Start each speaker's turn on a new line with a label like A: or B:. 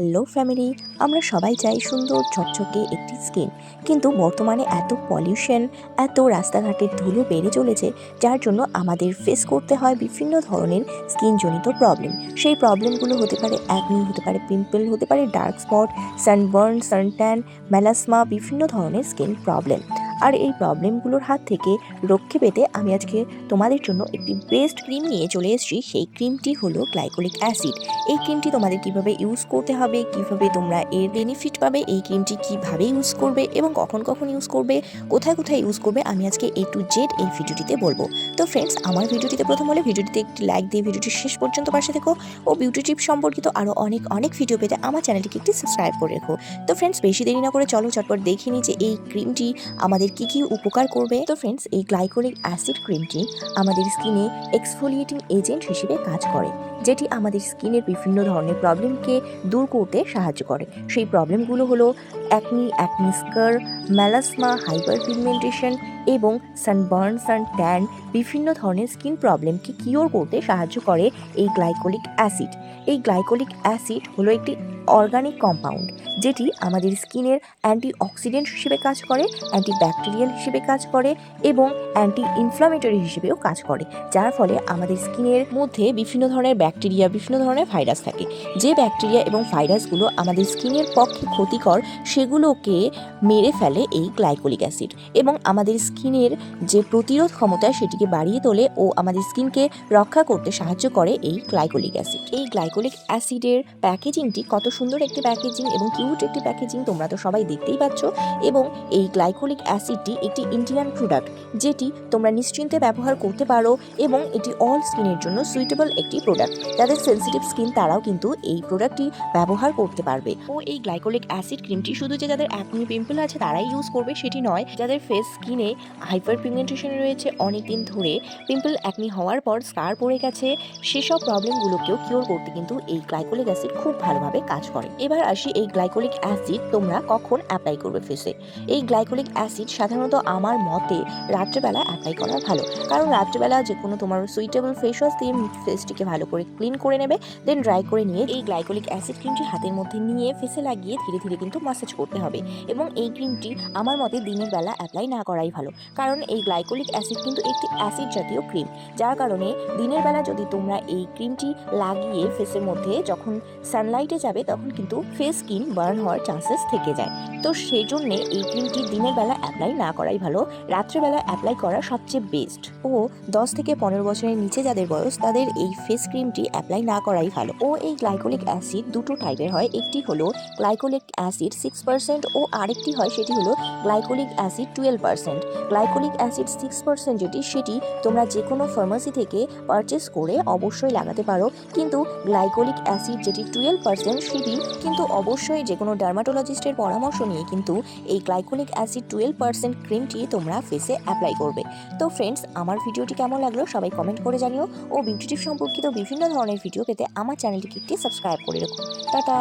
A: Hello family আমরা সবাই চাই সুন্দর ঝকঝকে একটি স্কিন কিন্তু বর্তমানে এত পলিউশন এত রাস্তাঘাটের ধুলো বেড়ে চলেছে, যার জন্য আমাদের ফেস করতে হয় বিভিন্ন ধরনের স্কিনজনিত প্রবলেম সেই প্রবলেমগুলো হতে পারে অ্যাকনি হতে পারে পিম্পল হতে পারে dark spot sunburn suntan melasma বিভিন্ন ধরনের স্কিন প্রবলেম আর এই প্রবলেমগুলোর হাত থেকে রক্ষে পেতে আমি আজকে তোমাদের জন্য একটি বেস্ট ক্রিম নিয়ে চলে এসেছি। সেই ক্রিমটি হলো গ্লাইকোলিক অ্যাসিড এই ক্রিমটি তোমাদের কীভাবে ইউজ করতে হবে, কীভাবে তোমরা এর বেনিফিট পাবে, এই ক্রিমটি কীভাবে ইউজ করবে এবং কখন কখন ইউজ করবে, কোথায় কোথায় ইউজ করবে, আমি আজকে এ টু জেড এই ভিডিওটিতে বলব। তো ফ্রেন্ডস আমার ভিডিওটিতে প্রথম হলে ভিডিওটিতে একটি লাইক দিয়ে ভিডিওটি শেষ পর্যন্ত পাশে দেখো ও বিউটি টিপ সম্পর্কিত আরও অনেক অনেক ভিডিও পেতে আমার চ্যানেলটিকে একটি সাবস্ক্রাইব করে রেখো। তো ফ্রেন্ডস বেশি দেরি না করে চলো, চটপট দেখে নিই যে এই ক্রিমটি আমাদের কি কি উপকার করবে? তো ফ্রেন্ডস এই গ্লাইকোলিক অ্যাসিড ক্রিমটি আমাদের স্কিনে এক্সফোলিয়েটিং এজেন্ট হিসেবে কাজ করে, যেটি আমাদের স্কিনের বিভিন্ন ধরনের প্রবলেমকে দূর করতে সাহায্য করে। সেই প্রবলেমগুলো হলো acne acne scar melasma hyper pigmentation এবং সানবার্ন সান ট্যান বিভিন্ন ধরনের স্কিন প্রবলেমকে কিওর করতে সাহায্য করে এই গ্লাইকোলিক অ্যাসিড এই গ্লাইকোলিক অ্যাসিড হলো একটি অর্গানিক কম্পাউন্ড যেটি আমাদের স্কিনের অ্যান্টি অক্সিডেন্ট হিসেবে কাজ করে অ্যান্টি ব্যাকটেরিয়াল হিসেবে কাজ করে এবং অ্যান্টি ইনফ্লামেটরি হিসেবেও কাজ করে। যার ফলে আমাদের স্কিনের মধ্যে বিভিন্ন ধরনের ব্যাকটেরিয়া, বিভিন্ন ধরনের ভাইরাস থাকে। যে ব্যাকটেরিয়া এবং ভাইরাসগুলো আমাদের স্কিনের পক্ষে ক্ষতিকর, সেগুলোকে মেরে ফেলে এই গ্লাইকোলিক অ্যাসিড। এবং আমাদের স্কিনের যে প্রতিরোধ ক্ষমতা, সেটিকে বাড়িয়ে তোলে ও আমাদের স্কিনকে রক্ষা করতে সাহায্য করে এই গ্লাইকোলিক অ্যাসিড। এই গ্লাইকোলিক অ্যাসিডের প্যাকেজিংটি কত সুন্দর একটি প্যাকেজিং এবং কিউট একটি প্যাকেজিং তোমরা তো সবাই দেখতেই পাচ্ছ। এবং এই গ্লাইকোলিক অ্যাসিডটি একটি ইন্ডিয়ান প্রোডাক্ট যেটি তোমরা নিশ্চিন্তে ব্যবহার করতে পারো এবং এটি অল স্কিনের জন্য সুইটেবল একটি প্রোডাক্ট যাদের সেন্সিটিভ স্কিন তারাও কিন্তু এই প্রোডাক্টটি ব্যবহার করতে পারবে। ও এই গ্লাইকোলিক অ্যাসিড ক্রিমটি শুধু যে যাদের অ্যাকনি পিম্পল আছে তারাই ইউজ করবে সেটি নয়, যাদের ফেস স্কিনে হাইপার পিগমেন্টেশন রয়েছে অনেক দিন ধরে পিম্পল অ্যাকনি হওয়ার পর স্কার পড়ে গেছে, সেসব প্রবলেমগুলোকেও কিওর করতে কিন্তু এই গ্লাইকোলিক অ্যাসিড খুব ভালোভাবে কাজ করে এবার আসি এই গ্লাইকোলিক অ্যাসিড তোমরা কখন অ্যাপ্লাই করবে ফেসে এই গ্লাইকোলিক অ্যাসিড সাধারণত আমার মতে রাত্রেবেলা অ্যাপ্লাই করা ভালো। কারণ রাত্রেবেলা যে কোনো তোমার সুইটেবল ফেস ওয়াশ দিয়ে ফেসটিকে ভালো করে ক্লিন করে নেবে দেন ড্রাই করে নিয়ে এই গ্লাইকোলিক অ্যাসিড ক্রিমটি হাতের মধ্যে নিয়ে ফেসে লাগিয়ে ধীরে ধীরে কিন্তু মাসাজ করতে হবে। এবং এই ক্রিমটি আমার মতে দিনের বেলা অ্যাপ্লাই না করাই ভালো। কারণ এই গ্লাইকোলিক অ্যাসিড কিন্তু একটি অ্যাসিড জাতীয় ক্রিম যার কারণে দিনের বেলা যদি তোমরা এই ক্রিমটি লাগিয়ে ফেসের মধ্যে যখন সানলাইটে যাবে তখন কিন্তু ফেস স্কিন বার্ন হওয়ার চান্সেস থেকে যায়। তো সেই জন্যে এই ক্রিমটি দিনের বেলা অ্যাপ্লাই না করাই ভালো। রাত্রেবেলা অ্যাপ্লাই করা সবচেয়ে বেস্ট ও দশ থেকে পনেরো বছরের নিচে যাদের বয়স, তাদের এই ফেস ক্রিমটি অ্যাপ্লাই না করাই ভালো। ও এই গ্লাইকোলিক অ্যাসিড দুটো টাইপের হয়। একটি হলো গ্লাইকোলিক অ্যাসিড সিক্স পার্সেন্ট ও আরেকটি হয় সেটি হলো glycolic acid twelve percent glycolic acid six percent যেটি, সেটি তোমরা যে কোনো ফার্মাসি থেকে পারচেস করে অবশ্যই লাগাতে পারো। কিন্তু গ্লাইকোলিক অ্যাসিড যেটি টুয়েলভ পার্সেন্ট সেটি কিন্তু অবশ্যই যে কোনো ডার্মাটোলজিস্টের পরামর্শ নিয়ে কিন্তু এই গ্লাইকোলিক অ্যাসিড টুয়েলভ পার্সেন্ট ক্রিমটি তোমরা ফেসে অ্যাপ্লাই করবে। তো ফ্রেন্ডস আমার ভিডিওটি কেমন লাগল সবাই কমেন্ট করে জানিও। ও বিউটি সম্পর্কিত বিভিন্ন ধরনের ভিডিও পেতে আমার চ্যানেলটিকে একটি সাবস্ক্রাইব করে রাখো। টাটা!